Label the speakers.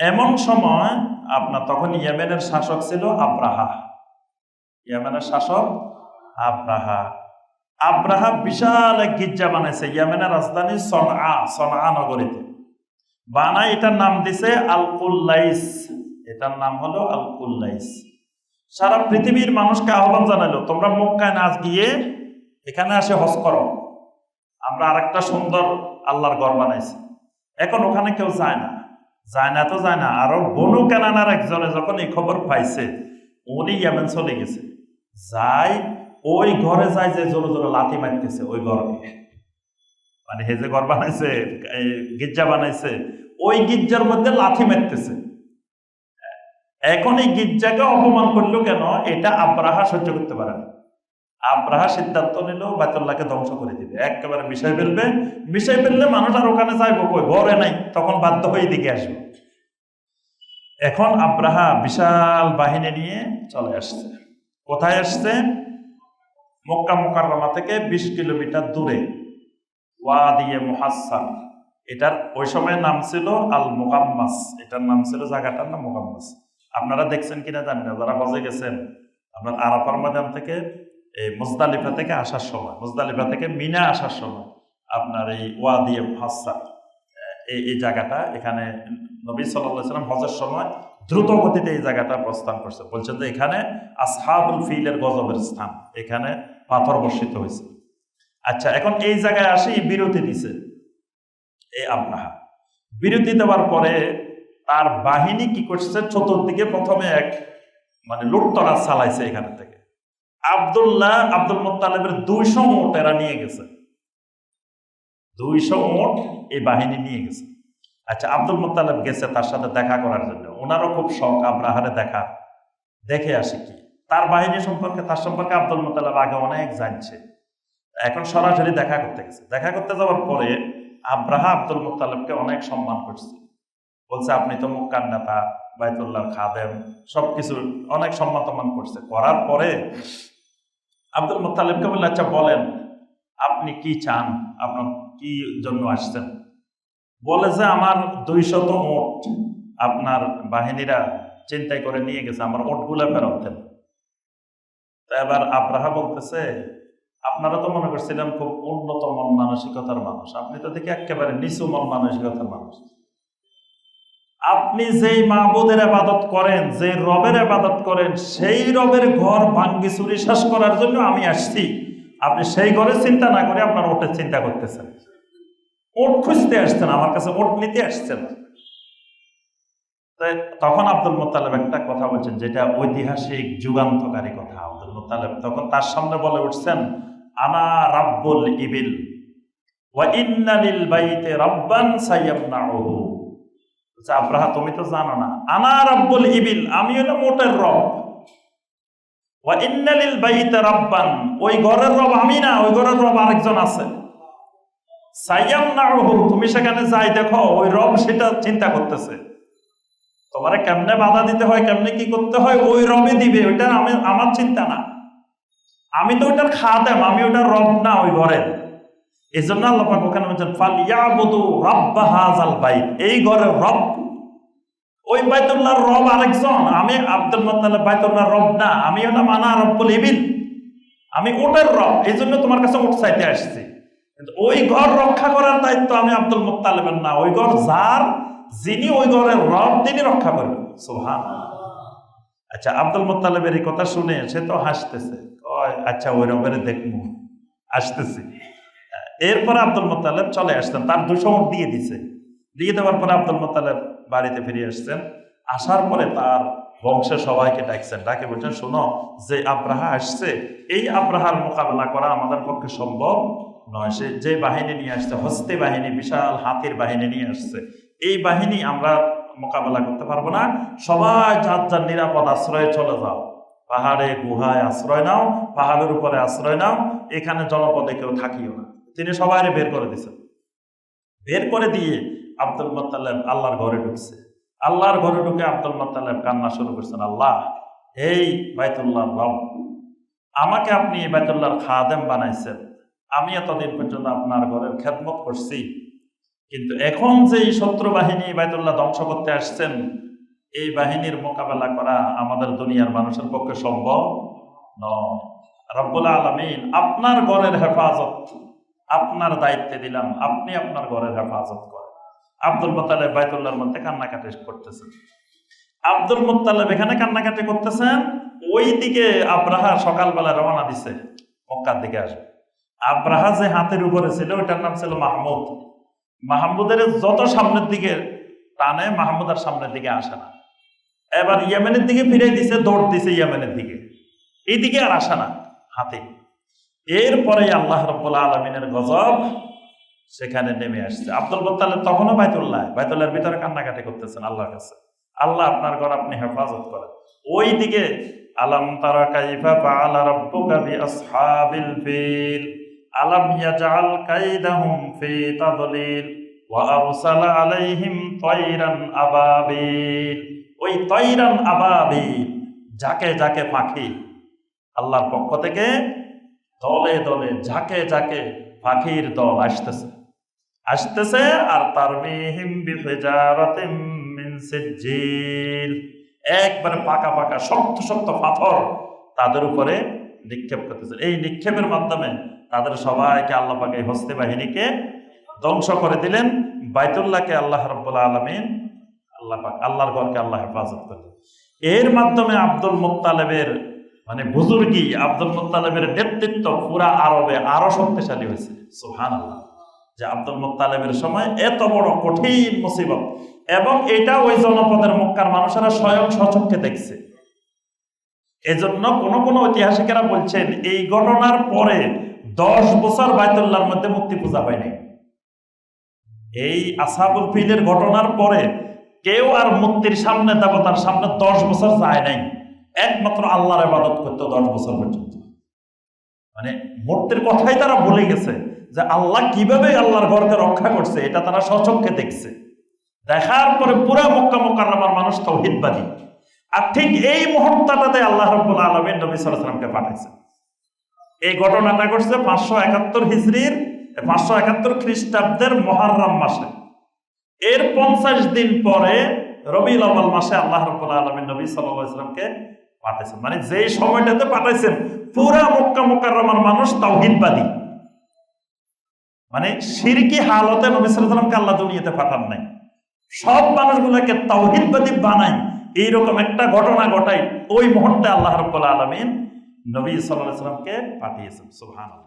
Speaker 1: এমন সময় আপনার তখন ইয়েমেনের শাসক ছিল আব্রাহা। ইয়েমেনের শাসক আব্রাহা। আব্রাহা বিশাল এক গির্জা বানাইছে ইয়েমেনের রাজধানী সনআ সনআ নগরীতে। বানাই এটার নাম দিছে আল কুল্লাইস এটার নাম হলো আল কুল্লাইস সারা পৃথিবীর মানুষকে আহ্বান জানালো, তোমরা মক্কায় নাচ গিয়ে এখানে আসে হজ করো। আমরা আরেকটা সুন্দর আল্লাহর ঘর বানাইছি। এখন ওখানে কেউ যায় না। যায় না তো যায় না আরও বনু কেনানার একজনে যখন এই খবর পাইছে, উনি ইয়ামেন চলে গেছে। যাই, ওই ঘরে যায় যে জোরে জোরে লাথি মারতেছে ওই ঘরকে। মানে হে যে ঘর বানাইছে গির্জা বানাইছে, ওই গির্জার মধ্যে লাথি মারতেছে। এখন এই গির্জাকে অপমান করল কেন? এটা আব্রাহা সহ্য করতে পারে না। আব্রাহা সিদ্ধান্ত নিল বায়তুল্লাহকে ধ্বংস করে দিবে। একেবারে মিশাই ফেলবে। মিশাই ফেললে মানুষ আর ওখানে যাইবো কই? ঘরে নাই। তখন বাধ্য হয়ে দিকে আসবে। এখন আব্রাহা বিশাল বাহিনী নিয়ে চলে আসছে। কোথায় আসছে? মক্কা মোকাররমা থেকে বিশ কিলোমিটার দূরে। ওয়াদিয়ে মুহাসার এটার ওই সময় নাম ছিল আল মোকাম্মাস এটার নাম ছিল জায়গাটার নাম মোকাম্মাস আপনারা দেখছেন কিনা জানি না, যারা হজে গেছেন। আপনার আরাফার ময়দান থেকে এই মুজদালিফা থেকে আসার সময়, মুজদালিফা থেকে মিনা আসার সময় আপনার এই ওয়াদিয়ে মুহাসার এই এই জায়গাটা এখানে নবী সাল্লাহ সাল্লাম হজের সময় দ্রুত গতিতে এই জায়গাটা প্রস্থান করছে। বলছেন যে এখানে আসহাবুল ফিলের গজবের স্থান, এখানে পাথর বর্ষিত হয়েছে। আচ্ছা এখন এই জায়গায় আসি বিরতি দিছে। এই আব্রাহা বিরতি দেওয়ার পরে তার বাহিনী কি করছে? চতুর্দিকে প্রথমে এক মানে লুটতরা চালাইছে এখান থেকে। আবদুল্লাহ আব্দুল মোত্তালেবের দুইশো মোট এরা নিয়ে গেছে। দুইশো মোট এই বাহিনী নিয়ে গেছে। আচ্ছা আব্দুল মোত্তালেব গেছে তার সাথে দেখা করার জন্য। ওনারও খুব শখ, আব্রাহারে দেখা। দেখে আসে কি? তার বাহিনী সম্পর্কে, তার সম্পর্কে আব্দুল মোত্তালেব আগে অনেক জানছে। এখন সরাসরি দেখা করতে গেছে। দেখা করতে যাওয়ার পরে আব্রাহা আব্দুল মোত্তালেবকে অনেক সম্মান করছে। বলছে, আপনি তো মুক্কার নেতা বাইতুল্লাহ খাদেম সবকিছু অনেক সম্মান করছে। করার পরে আব্দুল মোত্তালেবকে বললে আচ্ছা বলেন, আপনি কি চান? আপনার কি জন্য আসছেন? বলে যে আমার দুইশত ওট আপনার বাহিনীরা চিন্তাই করে নিয়ে গেছে, আমার ওটগুলো ফেরত দেন। এবার আব্রাহা বলতেছে, আপনারা তো মনে করছিলেন খুব উন্নত মন মানসিকতার মানুষ, আপনি তো দেখি একেবারে নিচু মন মানসিকতার মানুষ। আপনি যেই মাহবুদের আবাদত করেন যে রবের আবাদত করেন সেই রবের ঘর ভাঙ্গি চুরি শ্বাস করার জন্য আমি আসছি। আপনি সেই ঘরে চিন্তা না করে আপনার ওটের চিন্তা করতেছেন। ওট খুঁজতে আসছেন আমার কাছে ওট নিতে আসছেন। তাই তখন আব্দুল মোত্তালেব একটা কথা বলছেন যেটা ঐতিহাসিক যুগান্তকারী কথা। আব্দুল মোত্তালেব তখন তার সামনে বলে উঠছেন আনা রাব্বুল ইবিল ওয়া ইন্না লিল বাইতে রাব্বান সাইয়ামনাউহু। বলছে, আব্রাহা, তুমি তো জানো না। আনা রাব্বুল ইবিল, আমি হলো মোটের রব। ওয়া ইন্না লিল বাইতে রাব্বান, ওই ঘরের রব আমি না, ওই ঘরের রব আরেকজন আছে। সাইয়ামনাউহু, তুমি সেখানে যাই দেখো, ওই রব সেটা চিন্তা করতেছে। তোমারে কেমনে বাধা দিতে হয়, কেমনে কি করতে হয়, ওই রবে দিবে ওইটা আমি, আমার চিন্তা না। আমি তো ওইটার খাদেম, আমি ওইটার রব না, ওই ঘরের। এই জন্য আল্লাহ পাক ওখানে বলছেন ফাল ইয়াবুদু রাব্বা হাযাল বাইত। এই ঘরের রব, ওই বাইতুল্লাহর রব আরেকজন। আমি আব্দুল মুত্তালিব বাইতুল্লাহর রব না, আমি হলাম আনা রব্বুল ইবিল। আমি ওটার রব, এই জন্য তোমার কাছে উঠ চাইতে আসছি। ওই ঘর রক্ষা করার দায়িত্ব আমি আব্দুল মুত্তালিবের না। ওই ঘর যার, যিনি ওই ঘরের রব, তিনি রক্ষা করবেন। সোহান আচ্ছা আব্দুল মোত্তালেবের এই কথা শুনে সে তো হাসতেছে। আচ্ছা ওই রবের দেখব আসতেছি। এরপরে আব্দুল মোত্তালেব চলে আসতেন তার দুশো দিয়ে দিছে। দিয়ে দেওয়ার পরে আব্দুল মোত্তালেব বাড়িতে ফিরে আসছেন। আসার পরে তার বংশের সবাইকে ডাকছেন, ডাকে বলছেন, শোনো, যে আব্রাহা আসছে, এই আব্রাহার মোকাবেলা করা আমাদের পক্ষে সম্ভব নয়। সে যে বাহিনী নিয়ে আসছে, হস্তি বাহিনী, বিশাল হাতির বাহিনী নিয়ে আসছে। এই বাহিনী আমরা মোকাবেলা করতে পারব না। সবাই যার যার নিরাপদ আশ্রয়ে চলে যাও। পাহাড়ে, গুহায় আশ্রয় নাও, পাহাড়ের উপরে আশ্রয় নাও। এখানে জনপদে কেউ থাকিও না। তিনি সবাই বের করে দিয়েছেন বের করে দিয়ে আব্দুল মোত্তালেব আল্লাহর ঘরে ঢুকছে। আল্লাহর ঘরে ঢুকে আব্দুল মোত্তালেব কান্না শুরু করছেন, আল্লাহ, এই বাইতুল্লাহ রব, আমাকে আপনি বাইতুল্লাহর খাদেম বানাইছেন। আমি এতদিন পর্যন্ত আপনার ঘরের খেদমত করছি। কিন্তু এখন যে এই শত্রু বাহিনী বাইতুল্লাহ ধ্বংস করতে আসছেন, এই বাহিনীর মোকাবেলা করা আমাদের দুনিয়ার মানুষের পক্ষে সম্ভব নয়। রব্বুল আলমিন আপনার ঘরের হেফাজত আপনার দায়িত্বে দিলাম, আপনি আপনার ঘরের হেফাজত করেন। আব্দুল মোতালেব বাইতুল্লাহর মধ্যে কান্নাকাটি করতেছেন। আব্দুল মোত্তালেব এখানে কান্নাকাটি করতেছেন ওই দিকে আব্রাহা সকালবেলা রওনা দিছে, মক্কার দিকে আসবে। আব্রাহা যে হাতের উপরে ছিল ওটার নাম ছিল মাহমুদ। মাহমুদের যত সামনের দিকে টানে, মাহমুদ আর সামনের দিকে আসে না। এবার ইয়েমেনের দিকে ফিরে দিছে, দৌড় দিছে ইয়েমেনের দিকে। এইদিকে আর আসে না, হাতে। এরপরে আল্লাহ রব্বুল আলমিনের গজব সেখানে নেমে আসছে। আব্দুল মোত্তালেব তখনও বাইতুল্লাহ, বাইতুল্লাহর ভিতরে কান্নাকাটি করতেছেন আল্লাহর কাছে। আল্লাহ আপনার ঘর আপনি হেফাজত করেন। ওই দিকে আলম তারা কাইফা ফাআলা রাব্বুকা বিআসহাবিল ফিল? আলম ইয়াজআল কাইদাহুম ফি তাদলিল? ওয়া আরসালা আলাইহিম তায়রান আবাবিল? ওই তায়রান আবাবিল যাকে যাকে পাখি আল্লাহর পক্ষ থেকে দলে দলে ঝাঁকে ঝাঁকে পাখির দল আসতেছে। আসতেছে আর তার একবারে পাকা পাকা শক্ত শক্ত পাথর তাদের উপরে নিক্ষেপ করতেছে। এই নিক্ষেপের মাধ্যমে তাদের সবাইকে আল্লাহ পাকে হস্তে বাহিনীকে ধ্বংস করে দিলেন। বাইতুল্লাহকে আল্লাহ রব্বুল্লা আলমিন আল্লাহ পাক, আল্লাহর ঘরকে আল্লাহ হেফাজত করলেন। এর মাধ্যমে আব্দুল মুত্তালেবের মানে বুজুর্গি আব্দুল মুত্তালেবের নেতৃত্ব পুরা আরবে আরও শক্তিশালী হয়েছে। সুহান আল্লাহ যে আব্দুল মুত্তালেবের সময় এত বড় কঠিন মুসিবত। এবং এটা ওই জনপদের মক্কার মানুষেরা স্বয়ং সচক্ষে দেখছে। এজন্য কোন কোন ঐতিহাসিকেরা বলছেন, এই ঘটনার পরে দশ বছর বাইতুল্লাহর মধ্যে মূর্তি পূজা হয়নি এই আসাবুল ফিলের ঘটনার পরে কেউ আর মূর্তির সামনে দেবতার সামনে দশ বছর যায় নাই। একমাত্র আল্লাহর ইবাদত করতো দশ বছর পর্যন্ত। মানে মূর্তির কথাই তারা ভুলে গেছে যে আল্লাহ কীভাবে আল্লাহর ঘরকে রক্ষা করছে, এটা তারা সচক্ষে দেখছে। দেখার পরে পুরা মক্কা মোকাররমার মানুষ তৌহিদবাদী। আর ঠিক এই মুহূর্তটাতে আল্লাহ রব্বুল আলমিন নবী সালামকে পাঠাইছেন। এই ঘটনাটা ঘটছে পাঁচশো একাত্তর হিজড়ির পাঁচশো একাত্তর খ্রিস্টাব্দের মহারাম মাসে। এর পঞ্চাশ দিন পরে রবি আউ্বাল মাসে আল্লাহ রব্বুল আলমিন নবী সাল্লামকে পাঠাইছেন। মানে যেই সময়টাতে পাঠাইছেন, পুরা মক্কা মোকার মানুষ তাওহিদবাদী। মানে সিরকি হালতে নবী সাল্লামকে আল্লাহ দুনিয়াতে পাঠান নাই। সব মানুষগুলোকে তাওহিদবাদী বানাই এইরকম একটা ঘটনা ঘটাই ওই মুহূর্তে আল্লাহ রব্বুল আলমিন নবী সাল্লাহ সাল্লামকে পাঠিয়েছেন, সুবহানাল্লাহ।